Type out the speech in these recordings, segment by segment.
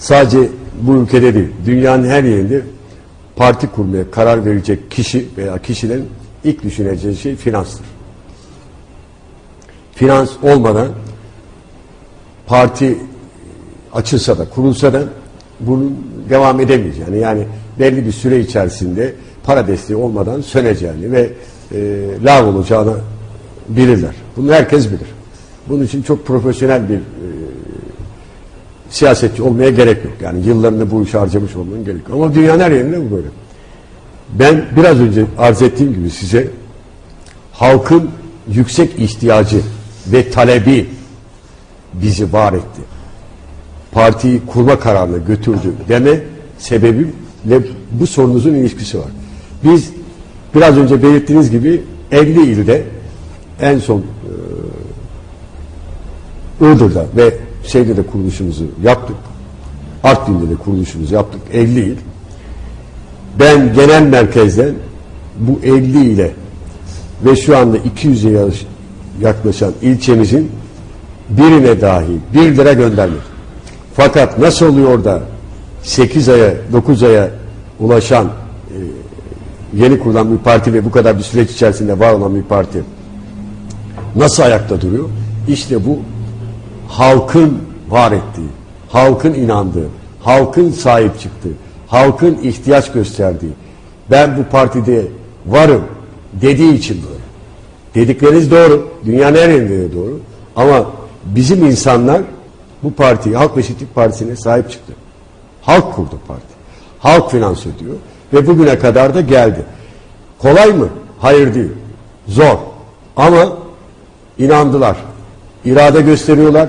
sadece bu ülkede değil, dünyanın her yerinde parti kurmaya karar verecek kişi veya kişilerin ilk düşüneceği şey finanstır. Finans olmadan parti açılsa da kurulsa da bunun devam edemeyeceğini yani, belli bir süre içerisinde para desteği olmadan söneceğini ve e, lav olacağını bilirler. Bunu herkes bilir. Bunun için çok profesyonel bir e, siyasetçi olmaya gerek yok. Yani yıllarını bu işe harcamış olmanın gerek yok. Ama dünyanın her yerinde bu böyle. Ben biraz önce arz ettiğim gibi size halkın yüksek ihtiyacı ve talebi bizi var etti. Partiyi kurma kararına götürdü deme sebebimle bu sorunuzun ilişkisi var. Biz biraz önce belirttiğiniz gibi 50 ilde en son e, Iğdır'da ve şeyde de kuruluşumuzu yaptık. Artvin'de de kuruluşumuzu yaptık. 50 il. Ben genel merkezden bu 50 ile ve şu anda 200'e yaklaşan ilçemizin birine dahi 1 lira göndermedim. Fakat nasıl oluyor da 8 aya 9 aya ulaşan e, yeni kurulan bir parti ve bu kadar bir süreç içerisinde var olan bir parti nasıl ayakta duruyor? İşte bu halkın var ettiği, halkın inandığı, halkın sahip çıktığı, halkın ihtiyaç gösterdiği, ben bu partide varım dediği için böyle. Dedikleriniz doğru, dünyanın her yerinde de doğru. Ama bizim insanlar bu partiyi, Halk ve Eşitlik Partisi'ne sahip çıktı. Halk kurdu parti. Halk finans ediyor ve bugüne kadar da geldi. Kolay mı? Hayır değil. Zor. Ama inandılar. İrade gösteriyorlar.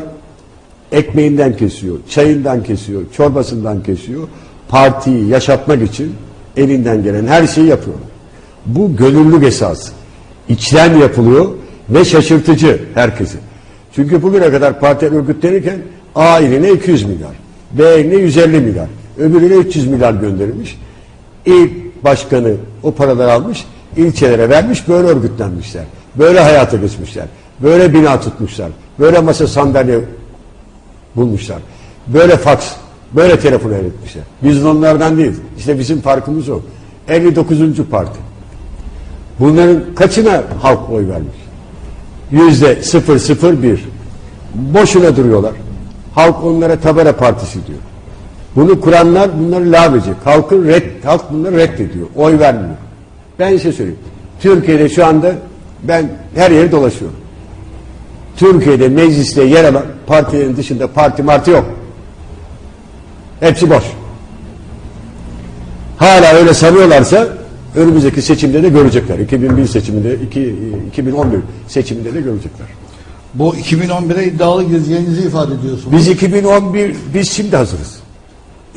Ekmeğinden kesiyor, çayından kesiyor, çorbasından kesiyor. Partiyi yaşatmak için elinden gelen her şeyi yapıyorlar. Bu gönüllülük esası. İçten yapılıyor ve şaşırtıcı herkesi. Çünkü bugüne kadar partiler örgütlenirken A iline 200 milyar, B iline 150 milyar, öbürüne 300 milyar gönderilmiş. İl başkanı o paraları almış, ilçelere vermiş, böyle örgütlenmişler. Böyle hayata geçmişler. Böyle bina tutmuşlar. Böyle masa sandalye bulmuşlar. Böyle faks, böyle telefon etmişler. Biz onlardan değil. İşte bizim farkımız o. 59. parti. Bunların kaçına halk oy vermiş? Yüzde 001. Boşuna duruyorlar. Halk onlara tabela partisi diyor. Bunu kuranlar bunları lağvedecek. Halkın red, halk bunları reddediyor. Oy vermiyor. Ben size söyleyeyim. Türkiye'de şu anda ben her yeri dolaşıyorum. Türkiye'de mecliste yer alan partilerin dışında parti marti yok. Hepsi boş. Hala öyle sanıyorlarsa önümüzdeki seçimde de görecekler. 2001 seçiminde, 2, 2011 seçiminde de görecekler. Bu 2011'e iddialı gireceğinizi ifade ediyorsunuz. Biz 2011, biz şimdi hazırız.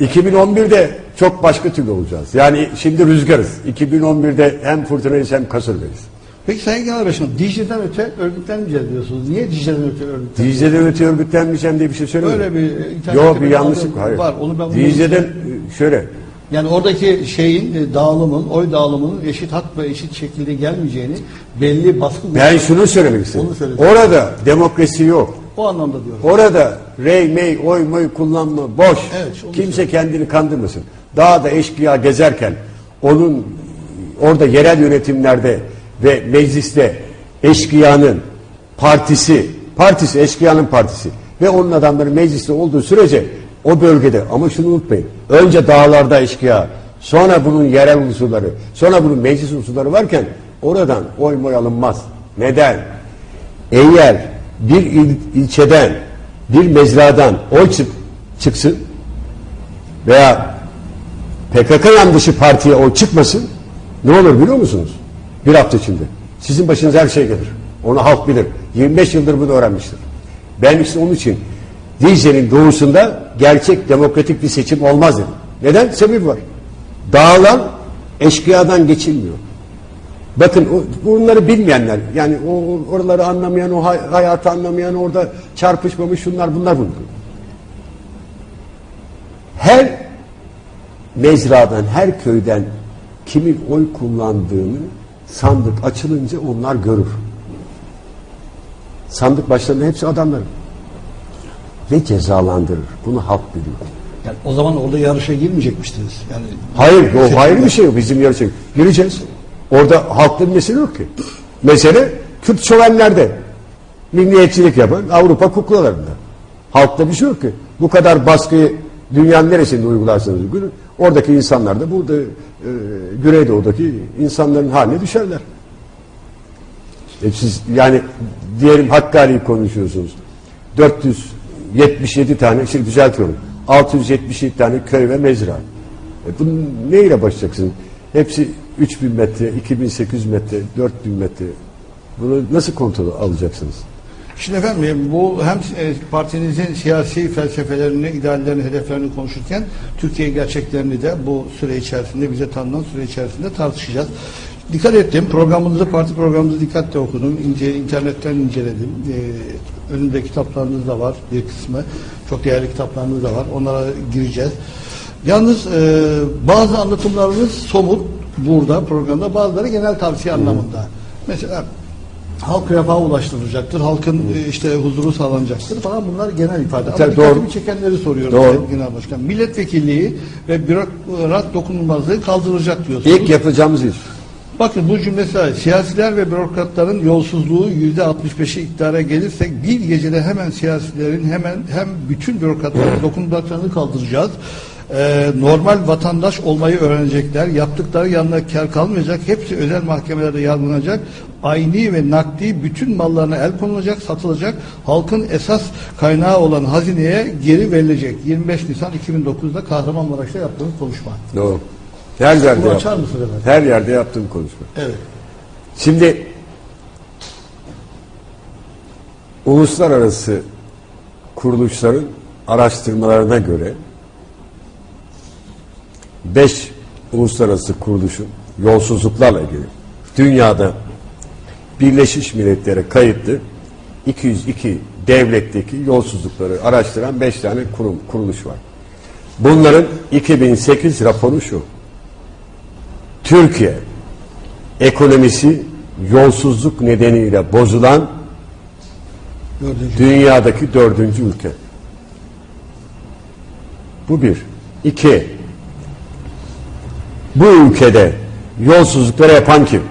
2011'de çok başka türlü olacağız. Yani şimdi rüzgarız. 2011'de hem fırtınayız hem kasırgayız. Peki Sayın Genel Başkanım, Dicle'den öte örgütlenmeyeceğiz diyorsunuz. Niye Dicle'den öte örgütlenmeyeceğiz? Dicle'den öte örgütlenmeyeceğim diye bir şey söylemiyorum. Öyle bir internette Yok bir yanlışlık hayır. var. Onu ben Dicle'den e, şöyle Yani oradaki şeyin e, dağılımın, oy dağılımının eşit hak ve eşit şekilde gelmeyeceğini belli baskı ben şunu söylemek istedim. Orada demokrasi yok. o anlamda diyorum. Orada rey mey oy moy kullanma boş. Evet, Kimse kendini kandırmasın. Dağda eşkıya gezerken onun orada yerel yönetimlerde ve mecliste eşkıyanın partisi, partisi eşkıyanın partisi ve onun adamları mecliste olduğu sürece o bölgede ama şunu unutmayın. Önce dağlarda eşkıya, sonra bunun yerel unsurları, sonra bunun meclis unsurları varken oradan oy moy alınmaz. Neden? Eğer bir il, ilçeden, bir mezradan oy çık, çıksın veya PKK yanlışı partiye oy çıkmasın ne olur biliyor musunuz? Bir hafta içinde. Sizin başınıza her şey gelir. Onu halk bilir. 25 yıldır bunu öğrenmiştir. Ben işte onun için Dicle'nin doğusunda gerçek demokratik bir seçim olmaz dedim. Neden? Sebebi var. Dağılan eşkıyadan geçilmiyor. Bakın bunları bilmeyenler yani o oraları anlamayan, o hay- hayatı anlamayan, orada çarpışmamış şunlar bunlar bunlar. Her mezradan, her köyden kimin oy kullandığını sandık açılınca onlar görür. Sandık başlarında hepsi adamların. Ve cezalandırır. Bunu halk biliyor. Yani o zaman orada yarışa girmeyecekmiştiniz. Yani Hayır, o Seçimde. hayır bir şey yok. Bizim yarışa gireceğiz. Orada halkta bir mesele yok ki. Mesele Kürt şövenlerde. Milliyetçilik yapan Avrupa kuklalarında. Halkta bir şey yok ki. Bu kadar baskıyı dünyanın neresinde uygularsanız uygulayın. Oradaki insanlar da burada e, Güneydoğu'daki insanların haline düşerler. E siz yani diyelim Hakkari'yi konuşuyorsunuz. 477 tane, şimdi düzeltiyorum. 677 tane köy ve mezra. E bunun neyle başlayacaksın? Hepsi 3000 metre, 2800 metre, 4000 metre. Bunu nasıl kontrol alacaksınız? Şimdi efendim bu hem e, partinizin siyasi felsefelerini, ideallerini, hedeflerini konuşurken Türkiye gerçeklerini de bu süre içerisinde bize tanınan süre içerisinde tartışacağız. Dikkat ettim. Programınızı, parti programınızı dikkatle okudum. İnce, internetten inceledim. Ee, önümde kitaplarınız da var bir kısmı. Çok değerli kitaplarınız da var. Onlara gireceğiz. Yalnız e, bazı anlatımlarınız somut burada programda bazıları genel tavsiye anlamında. Mesela halk refaha ulaştırılacaktır, halkın e, işte huzuru sağlanacaktır falan bunlar genel ifade. Ama Tabii, dikkatimi doğru. çekenleri soruyorum Doğru. Genel Başkan. Milletvekilliği ve bürokrat dokunulmazlığı kaldırılacak diyorsunuz. İlk yapacağımız iş. Bakın bu cümle sadece siyasiler ve bürokratların yolsuzluğu yüzde 65'i iktidara gelirsek bir gecede hemen siyasilerin hemen hem bütün bürokratların dokunulmazlığını kaldıracağız. Ee, normal vatandaş olmayı öğrenecekler. Yaptıkları yanına kar kalmayacak. Hepsi özel mahkemelerde yargılanacak. Ayni ve nakdi bütün mallarına el konulacak, satılacak. Halkın esas kaynağı olan hazineye geri verilecek. 25 Nisan 2009'da Kahramanmaraş'ta yaptığımız konuşma. Doğru. Her yerde Bunu açar mısınız efendim? Her yerde yaptığım konuşma. Evet. Şimdi uluslararası kuruluşların araştırmalarına göre beş uluslararası kuruluşun yolsuzluklarla ilgili dünyada Birleşmiş Milletler'e kayıtlı 202 devletteki yolsuzlukları araştıran beş tane kurum, kuruluş var. Bunların 2008 raporu şu. Türkiye ekonomisi yolsuzluk nedeniyle bozulan Dördüncü. dünyadaki dördüncü ülke. Bu bir. İki. Bu ülkede yolsuzlukları yapan kim?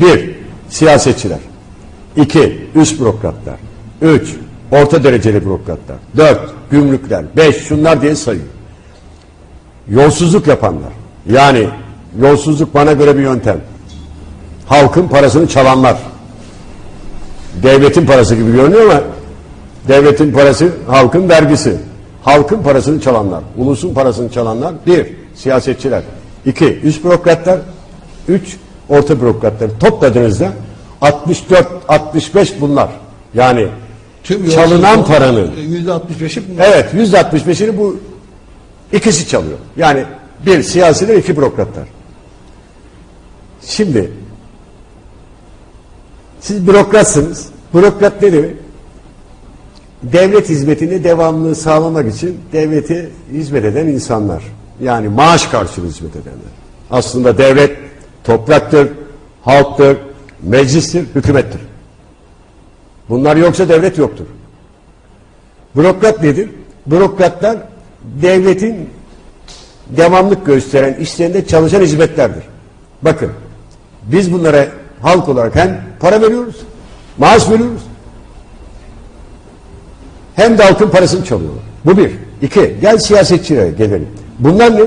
Bir, siyasetçiler. İki, üst bürokratlar. Üç, orta dereceli bürokratlar. Dört, gümrükler. Beş, şunlar diye sayıyor. Yolsuzluk yapanlar. Yani yolsuzluk bana göre bir yöntem. Halkın parasını çalanlar. Devletin parası gibi görünüyor ama devletin parası halkın vergisi. Halkın parasını çalanlar, ulusun parasını çalanlar bir, siyasetçiler. İki üst bürokratlar. Üç, orta bürokratlar. Topladığınızda 64-65 bunlar. Yani Tüm çalınan paranın yüzde 65'i bunlar. Evet yüzde 65'ini bu ikisi çalıyor. Yani bir siyasiler iki bürokratlar. Şimdi siz bürokratsınız. Bürokrat ne demek? Devlet hizmetini devamlı sağlamak için devlete hizmet eden insanlar. Yani maaş karşılığı hizmet edenler. Aslında devlet topraktır, halktır, meclistir, hükümettir. Bunlar yoksa devlet yoktur. Bürokrat nedir? Bürokratlar devletin devamlık gösteren işlerinde çalışan hizmetlerdir. Bakın biz bunlara halk olarak hem para veriyoruz, maaş veriyoruz hem de halkın parasını çalıyorlar. Bu bir. İki, gel siyasetçilere gelelim. Bunlar ne?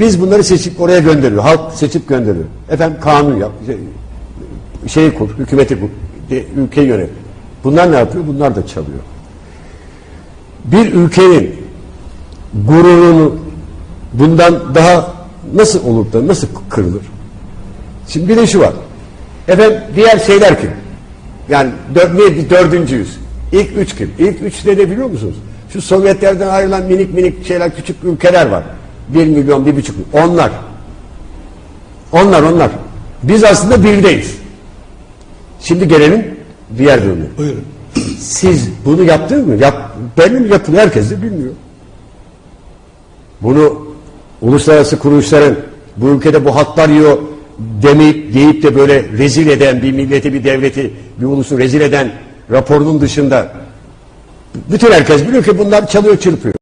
Biz bunları seçip oraya gönderiyor. Halk seçip gönderiyor. Efendim kanun yap, şey- şeyi kur, hükümeti kur, ülkeyi yönet. Bunlar ne yapıyor? Bunlar da çalıyor bir ülkenin gururunu bundan daha nasıl olur da nasıl kırılır? Şimdi bir de şu var. Efendim diğer şeyler kim? Yani dör, ne, dördüncüyüz. İlk üç kim? İlk üç ne de biliyor musunuz? Şu Sovyetlerden ayrılan minik minik şeyler, küçük ülkeler var. Bir milyon, bir buçuk milyon. Onlar. Onlar, onlar. Biz aslında birdeyiz. Şimdi gelelim diğer bölüme. Buyurun. Siz bunu yaptınız mı? Yap, belli mi yapılıyor? Herkes de bilmiyor. Bunu uluslararası kuruluşların bu ülkede bu hatlar yiyor demeyip deyip de böyle rezil eden bir milleti, bir devleti, bir ulusu rezil eden raporunun dışında bütün herkes biliyor ki bunlar çalıyor çırpıyor.